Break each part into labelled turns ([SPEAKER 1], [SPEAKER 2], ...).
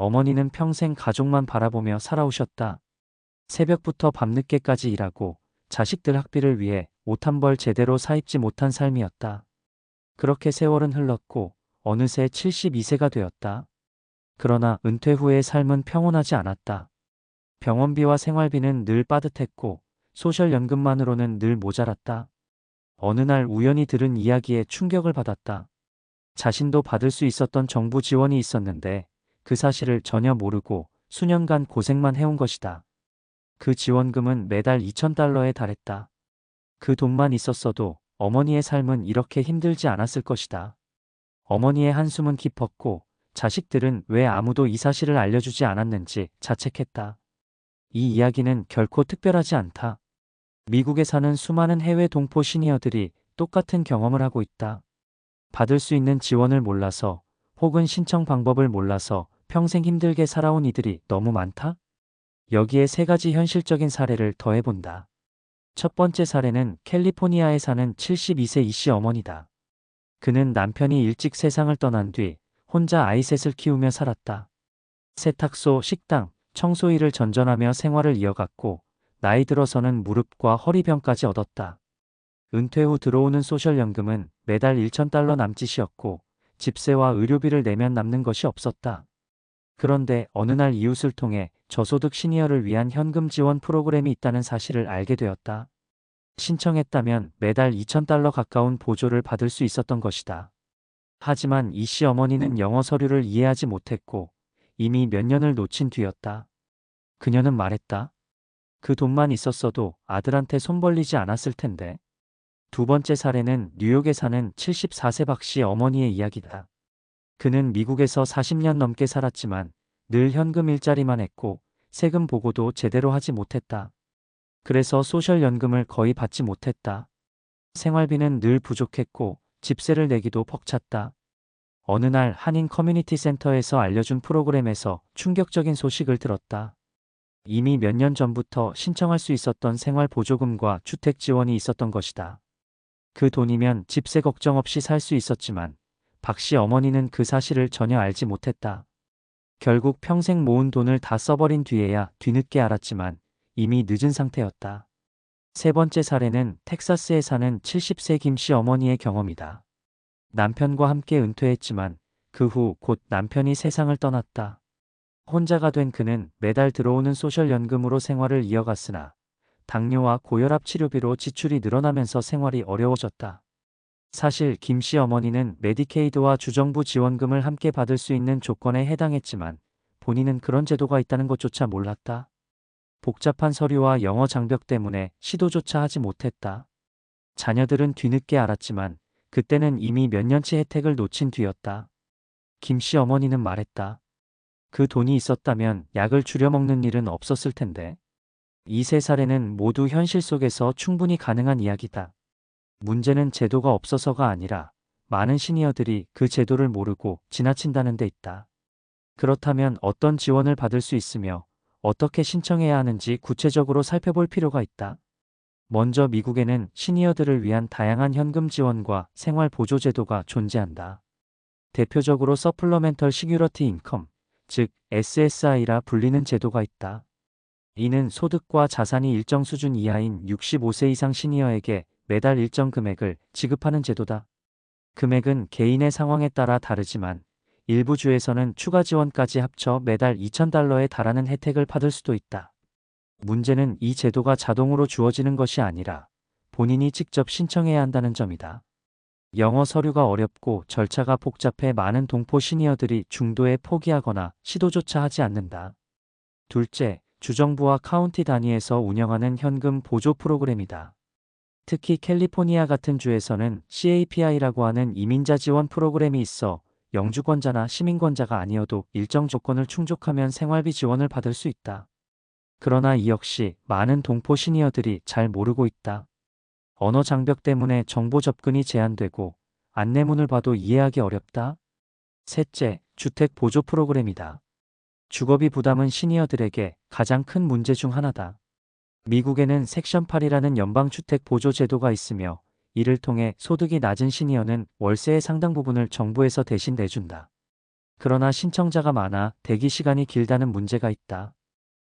[SPEAKER 1] 어머니는 평생 가족만 바라보며 살아오셨다. 새벽부터 밤늦게까지 일하고 자식들 학비를 위해 옷 한 벌 제대로 사입지 못한 삶이었다. 그렇게 세월은 흘렀고 어느새 72세가 되었다. 그러나 은퇴 후의 삶은 평온하지 않았다. 병원비와 생활비는 늘 빠듯했고 소셜연금만으로는 늘 모자랐다. 어느 날 우연히 들은 이야기에 충격을 받았다. 자신도 받을 수 있었던 정부 지원이 있었는데 그 사실을 전혀 모르고 수년간 고생만 해온 것이다. 그 지원금은 매달 2,000달러에 달했다. 그 돈만 있었어도 어머니의 삶은 이렇게 힘들지 않았을 것이다. 어머니의 한숨은 깊었고 자식들은 왜 아무도 이 사실을 알려주지 않았는지 자책했다. 이 이야기는 결코 특별하지 않다. 미국에 사는 수많은 해외 동포 시니어들이 똑같은 경험을 하고 있다. 받을 수 있는 지원을 몰라서 혹은 신청 방법을 몰라서 평생 힘들게 살아온 이들이 너무 많다? 여기에 세 가지 현실적인 사례를 더해본다. 첫 번째 사례는 캘리포니아에 사는 72세 이씨 어머니다. 그는 남편이 일찍 세상을 떠난 뒤 혼자 아이 셋을 키우며 살았다. 세탁소, 식당, 청소 일을 전전하며 생활을 이어갔고 나이 들어서는 무릎과 허리병까지 얻었다. 은퇴 후 들어오는 소셜연금은 매달 1,000달러 남짓이었고 집세와 의료비를 내면 남는 것이 없었다. 그런데 어느 날 이웃을 통해 저소득 시니어를 위한 현금 지원 프로그램이 있다는 사실을 알게 되었다. 신청했다면 매달 2,000달러 가까운 보조를 받을 수 있었던 것이다. 하지만 이 씨 어머니는 영어 서류를 이해하지 못했고 이미 몇 년을 놓친 뒤였다. 그녀는 말했다. 그 돈만 있었어도 아들한테 손 벌리지 않았을 텐데. 두 번째 사례는 뉴욕에 사는 74세 박 씨 어머니의 이야기다. 그는 미국에서 40년 넘게 살았지만 늘 현금 일자리만 했고 세금 보고도 제대로 하지 못했다. 그래서 소셜연금을 거의 받지 못했다. 생활비는 늘 부족했고 집세를 내기도 벅찼다. 어느 날 한인 커뮤니티 센터에서 알려준 프로그램에서 충격적인 소식을 들었다. 이미 몇 년 전부터 신청할 수 있었던 생활보조금과 주택 지원이 있었던 것이다. 그 돈이면 집세 걱정 없이 살 수 있었지만 박씨 어머니는 그 사실을 전혀 알지 못했다. 결국 평생 모은 돈을 다 써버린 뒤에야 뒤늦게 알았지만 이미 늦은 상태였다. 세 번째 사례는 텍사스에 사는 70세 김씨 어머니의 경험이다. 남편과 함께 은퇴했지만 그 후 곧 남편이 세상을 떠났다. 혼자가 된 그는 매달 들어오는 소셜연금으로 생활을 이어갔으나 당뇨와 고혈압 치료비로 지출이 늘어나면서 생활이 어려워졌다. 사실 김 씨 어머니는 메디케이드와 주정부 지원금을 함께 받을 수 있는 조건에 해당했지만 본인은 그런 제도가 있다는 것조차 몰랐다. 복잡한 서류와 영어 장벽 때문에 시도조차 하지 못했다. 자녀들은 뒤늦게 알았지만 그때는 이미 몇 년치 혜택을 놓친 뒤였다. 김 씨 어머니는 말했다. 그 돈이 있었다면 약을 줄여 먹는 일은 없었을 텐데. 이 세 사례는 모두 현실 속에서 충분히 가능한 이야기다. 문제는 제도가 없어서가 아니라 많은 시니어들이 그 제도를 모르고 지나친다는 데 있다. 그렇다면 어떤 지원을 받을 수 있으며 어떻게 신청해야 하는지 구체적으로 살펴볼 필요가 있다. 먼저 미국에는 시니어들을 위한 다양한 현금 지원과 생활 보조 제도가 존재한다. 대표적으로 서플러멘털 시큐러티 인컴, 즉 SSI라 불리는 제도가 있다. 이는 소득과 자산이 일정 수준 이하인 65세 이상 시니어에게 매달 일정 금액을 지급하는 제도다. 금액은 개인의 상황에 따라 다르지만 일부 주에서는 추가 지원까지 합쳐 매달 2,000달러에 달하는 혜택을 받을 수도 있다. 문제는 이 제도가 자동으로 주어지는 것이 아니라 본인이 직접 신청해야 한다는 점이다. 영어 서류가 어렵고 절차가 복잡해 많은 동포 시니어들이 중도에 포기하거나 시도조차 하지 않는다. 둘째, 주정부와 카운티 단위에서 운영하는 현금 보조 프로그램이다. 특히 캘리포니아 같은 주에서는 CAPI라고 하는 이민자 지원 프로그램이 있어 영주권자나 시민권자가 아니어도 일정 조건을 충족하면 생활비 지원을 받을 수 있다. 그러나 이 역시 많은 동포 시니어들이 잘 모르고 있다. 언어 장벽 때문에 정보 접근이 제한되고 안내문을 봐도 이해하기 어렵다. 셋째, 주택 보조 프로그램이다. 주거비 부담은 시니어들에게 가장 큰 문제 중 하나다. 미국에는 섹션 8이라는 연방주택 보조 제도가 있으며 이를 통해 소득이 낮은 시니어는 월세의 상당 부분을 정부에서 대신 내준다. 그러나 신청자가 많아 대기 시간이 길다는 문제가 있다.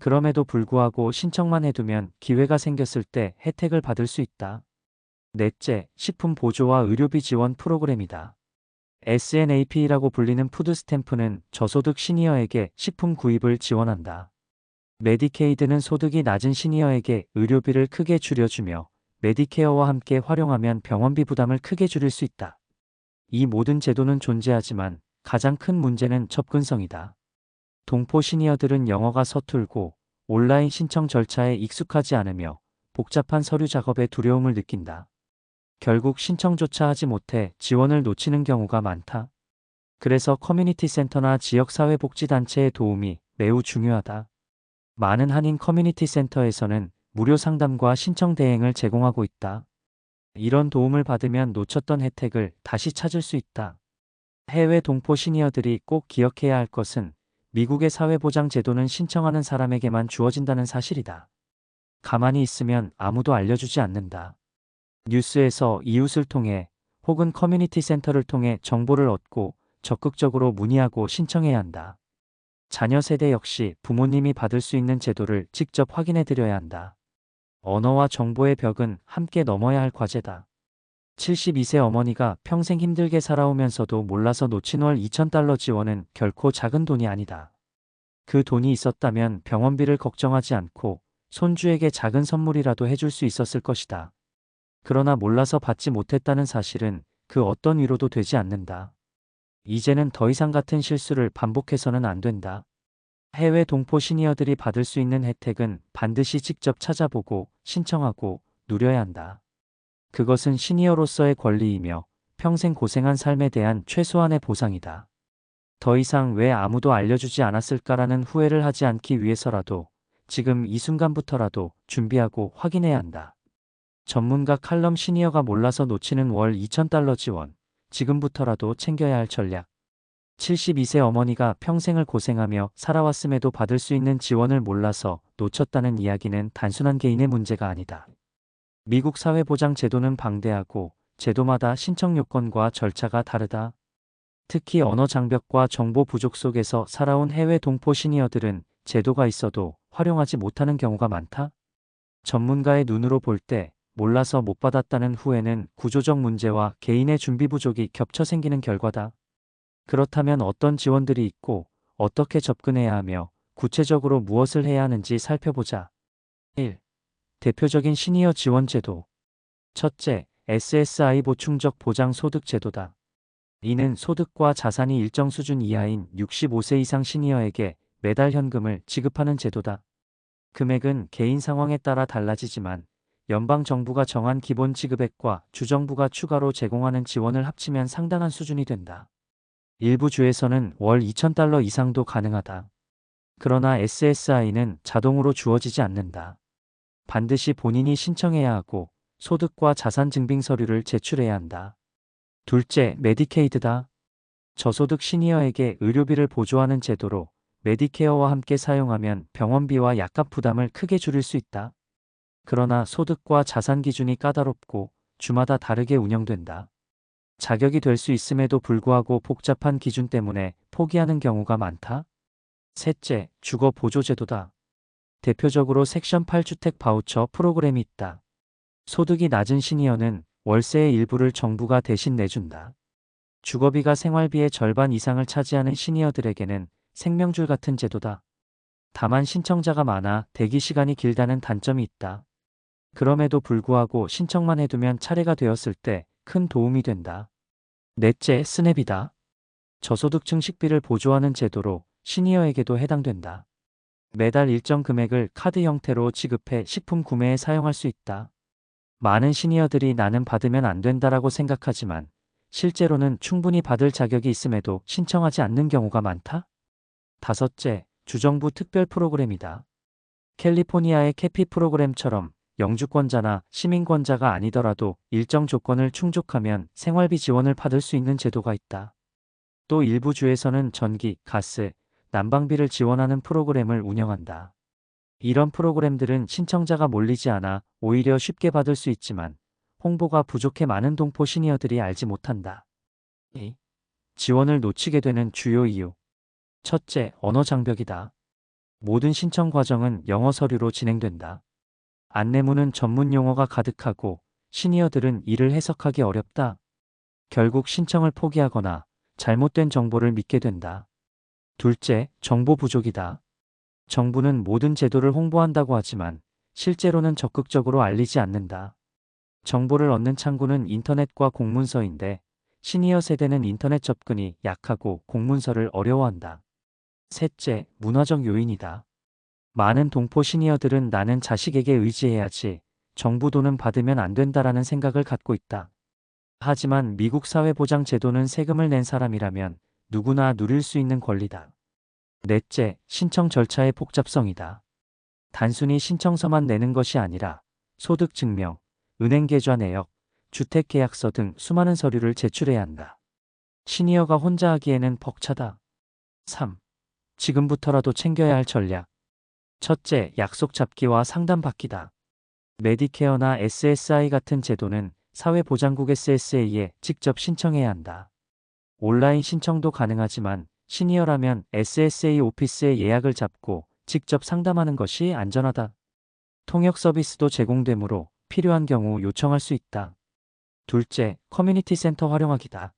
[SPEAKER 1] 그럼에도 불구하고 신청만 해두면 기회가 생겼을 때 혜택을 받을 수 있다. 넷째, 식품 보조와 의료비 지원 프로그램이다. SNAP라고 불리는 푸드스탬프는 저소득 시니어에게 식품 구입을 지원한다. 메디케이드는 소득이 낮은 시니어에게 의료비를 크게 줄여주며 메디케어와 함께 활용하면 병원비 부담을 크게 줄일 수 있다. 이 모든 제도는 존재하지만 가장 큰 문제는 접근성이다. 동포 시니어들은 영어가 서툴고 온라인 신청 절차에 익숙하지 않으며 복잡한 서류 작업에 두려움을 느낀다. 결국 신청조차 하지 못해 지원을 놓치는 경우가 많다. 그래서 커뮤니티 센터나 지역사회복지단체의 도움이 매우 중요하다. 많은 한인 커뮤니티 센터에서는 무료 상담과 신청 대행을 제공하고 있다. 이런 도움을 받으면 놓쳤던 혜택을 다시 찾을 수 있다. 해외 동포 시니어들이 꼭 기억해야 할 것은 미국의 사회보장 제도는 신청하는 사람에게만 주어진다는 사실이다. 가만히 있으면 아무도 알려주지 않는다. 뉴스에서 이웃을 통해 혹은 커뮤니티 센터를 통해 정보를 얻고 적극적으로 문의하고 신청해야 한다. 자녀 세대 역시 부모님이 받을 수 있는 제도를 직접 확인해 드려야 한다. 언어와 정보의 벽은 함께 넘어야 할 과제다. 72세 어머니가 평생 힘들게 살아오면서도 몰라서 놓친 월 2,000달러 지원은 결코 작은 돈이 아니다. 그 돈이 있었다면 병원비를 걱정하지 않고 손주에게 작은 선물이라도 해줄 수 있었을 것이다. 그러나 몰라서 받지 못했다는 사실은 그 어떤 위로도 되지 않는다. 이제는 더 이상 같은 실수를 반복해서는 안 된다. 해외 동포 시니어들이 받을 수 있는 혜택은 반드시 직접 찾아보고 신청하고 누려야 한다. 그것은 시니어로서의 권리이며 평생 고생한 삶에 대한 최소한의 보상이다. 더 이상 왜 아무도 알려주지 않았을까라는 후회를 하지 않기 위해서라도 지금 이 순간부터라도 준비하고 확인해야 한다. 전문가 칼럼 시니어가 몰라서 놓치는 월 2,000달러 지원. 지금부터라도 챙겨야 할 전략. 72세 어머니가 평생을 고생하며 살아왔음에도 받을 수 있는 지원을 몰라서 놓쳤다는 이야기는 단순한 개인의 문제가 아니다. 미국 사회보장 제도는 방대하고 제도마다 신청 요건과 절차가 다르다. 특히 언어 장벽과 정보 부족 속에서 살아온 해외 동포 시니어들은 제도가 있어도 활용하지 못하는 경우가 많다. 전문가의 눈으로 볼 때 몰라서 못 받았다는 후에는 구조적 문제와 개인의 준비 부족이 겹쳐 생기는 결과다. 그렇다면 어떤 지원들이 있고 어떻게 접근해야 하며 구체적으로 무엇을 해야 하는지 살펴보자. 1. 대표적인 시니어 지원 제도. 첫째, SSI 보충적 보장 소득 제도다. 이는 소득과 자산이 일정 수준 이하인 65세 이상 시니어에게 매달 현금을 지급하는 제도다. 금액은 개인 상황에 따라 달라지지만 연방정부가 정한 기본 지급액과 주정부가 추가로 제공하는 지원을 합치면 상당한 수준이 된다. 일부 주에서는 월 2,000달러 이상도 가능하다. 그러나 SSI는 자동으로 주어지지 않는다. 반드시 본인이 신청해야 하고 소득과 자산 증빙 서류를 제출해야 한다. 둘째, 메디케이드다. 저소득 시니어에게 의료비를 보조하는 제도로 메디케어와 함께 사용하면 병원비와 약값 부담을 크게 줄일 수 있다. 그러나 소득과 자산 기준이 까다롭고 주마다 다르게 운영된다. 자격이 될 수 있음에도 불구하고 복잡한 기준 때문에 포기하는 경우가 많다. 셋째, 주거 보조제도다. 대표적으로 섹션 8주택 바우처 프로그램이 있다. 소득이 낮은 시니어는 월세의 일부를 정부가 대신 내준다. 주거비가 생활비의 절반 이상을 차지하는 시니어들에게는 생명줄 같은 제도다. 다만 신청자가 많아 대기 시간이 길다는 단점이 있다. 그럼에도 불구하고 신청만 해두면 차례가 되었을 때 큰 도움이 된다. 넷째, 스냅이다. 저소득층 식비를 보조하는 제도로 시니어에게도 해당된다. 매달 일정 금액을 카드 형태로 지급해 식품 구매에 사용할 수 있다. 많은 시니어들이 나는 받으면 안 된다라고 생각하지만 실제로는 충분히 받을 자격이 있음에도 신청하지 않는 경우가 많다. 다섯째, 주정부 특별 프로그램이다. 캘리포니아의 캐피 프로그램처럼 영주권자나 시민권자가 아니더라도 일정 조건을 충족하면 생활비 지원을 받을 수 있는 제도가 있다. 또 일부 주에서는 전기, 가스, 난방비를 지원하는 프로그램을 운영한다. 이런 프로그램들은 신청자가 몰리지 않아 오히려 쉽게 받을 수 있지만 홍보가 부족해 많은 동포 시니어들이 알지 못한다. 지원을 놓치게 되는 주요 이유. 첫째, 언어 장벽이다. 모든 신청 과정은 영어 서류로 진행된다. 안내문은 전문 용어가 가득하고 시니어들은 이를 해석하기 어렵다. 결국 신청을 포기하거나 잘못된 정보를 믿게 된다. 둘째, 정보 부족이다. 정부는 모든 제도를 홍보한다고 하지만 실제로는 적극적으로 알리지 않는다. 정보를 얻는 창구는 인터넷과 공문서인데 시니어 세대는 인터넷 접근이 약하고 공문서를 어려워한다. 셋째, 문화적 요인이다. 많은 동포 시니어들은 나는 자식에게 의지해야지 정부 돈은 받으면 안 된다라는 생각을 갖고 있다. 하지만 미국 사회보장 제도는 세금을 낸 사람이라면 누구나 누릴 수 있는 권리다. 넷째, 신청 절차의 복잡성이다. 단순히 신청서만 내는 것이 아니라 소득 증명, 은행 계좌 내역, 주택 계약서 등 수많은 서류를 제출해야 한다. 시니어가 혼자 하기에는 벅차다. 3. 지금부터라도 챙겨야 할 전략. 첫째, 약속 잡기와 상담 받기다. 메디케어나 SSI 같은 제도는 사회보장국 SSA에 직접 신청해야 한다. 온라인 신청도 가능하지만 시니어라면 SSA 오피스에 예약을 잡고 직접 상담하는 것이 안전하다. 통역 서비스도 제공되므로 필요한 경우 요청할 수 있다. 둘째, 커뮤니티 센터 활용하기다.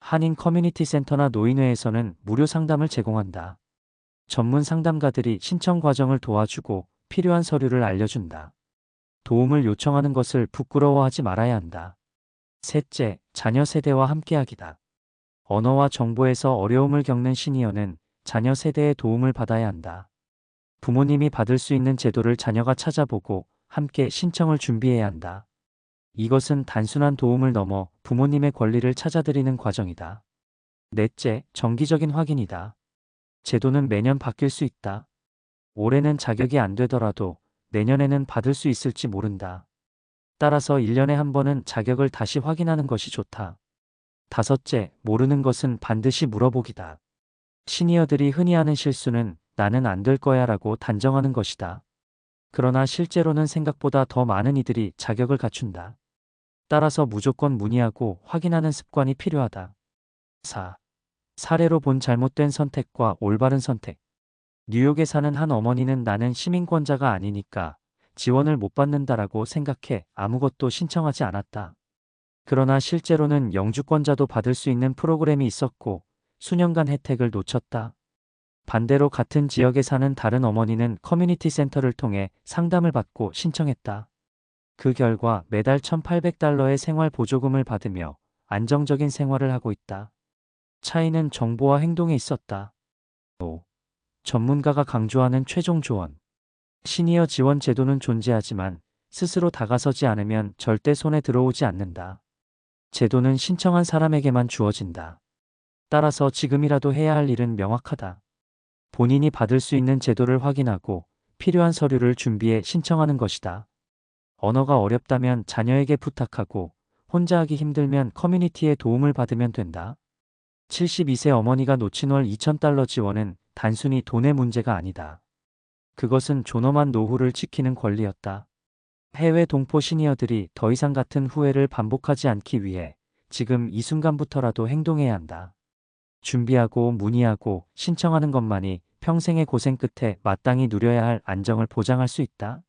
[SPEAKER 1] 한인 커뮤니티 센터나 노인회에서는 무료 상담을 제공한다. 전문 상담가들이 신청 과정을 도와주고 필요한 서류를 알려준다. 도움을 요청하는 것을 부끄러워하지 말아야 한다. 셋째, 자녀 세대와 함께하기다. 언어와 정보에서 어려움을 겪는 시니어는 자녀 세대의 도움을 받아야 한다. 부모님이 받을 수 있는 제도를 자녀가 찾아보고 함께 신청을 준비해야 한다. 이것은 단순한 도움을 넘어 부모님의 권리를 찾아드리는 과정이다. 넷째, 정기적인 확인이다. 제도는 매년 바뀔 수 있다. 올해는 자격이 안 되더라도 내년에는 받을 수 있을지 모른다. 따라서 1년에 한 번은 자격을 다시 확인하는 것이 좋다. 다섯째, 모르는 것은 반드시 물어보기다. 시니어들이 흔히 하는 실수는 나는 안 될 거야 라고 단정하는 것이다. 그러나 실제로는 생각보다 더 많은 이들이 자격을 갖춘다. 따라서 무조건 문의하고 확인하는 습관이 필요하다. 4. 사례로 본 잘못된 선택과 올바른 선택. 뉴욕에 사는 한 어머니는 나는 시민권자가 아니니까 지원을 못 받는다라고 생각해 아무것도 신청하지 않았다. 그러나 실제로는 영주권자도 받을 수 있는 프로그램이 있었고 수년간 혜택을 놓쳤다. 반대로 같은 지역에 사는 다른 어머니는 커뮤니티 센터를 통해 상담을 받고 신청했다. 그 결과 매달 1,800달러의 생활 보조금을 받으며 안정적인 생활을 하고 있다. 차이는 정보와 행동에 있었다. 5. 전문가가 강조하는 최종 조언. 시니어 지원 제도는 존재하지만 스스로 다가서지 않으면 절대 손에 들어오지 않는다. 제도는 신청한 사람에게만 주어진다. 따라서 지금이라도 해야 할 일은 명확하다. 본인이 받을 수 있는 제도를 확인하고 필요한 서류를 준비해 신청하는 것이다. 언어가 어렵다면 자녀에게 부탁하고 혼자 하기 힘들면 커뮤니티의 도움을 받으면 된다. 72세 어머니가 놓친 월 2,000달러 지원은 단순히 돈의 문제가 아니다. 그것은 존엄한 노후를 지키는 권리였다. 해외 동포 시니어들이 더 이상 같은 후회를 반복하지 않기 위해 지금 이 순간부터라도 행동해야 한다. 준비하고 문의하고 신청하는 것만이 평생의 고생 끝에 마땅히 누려야 할 안정을 보장할 수 있다.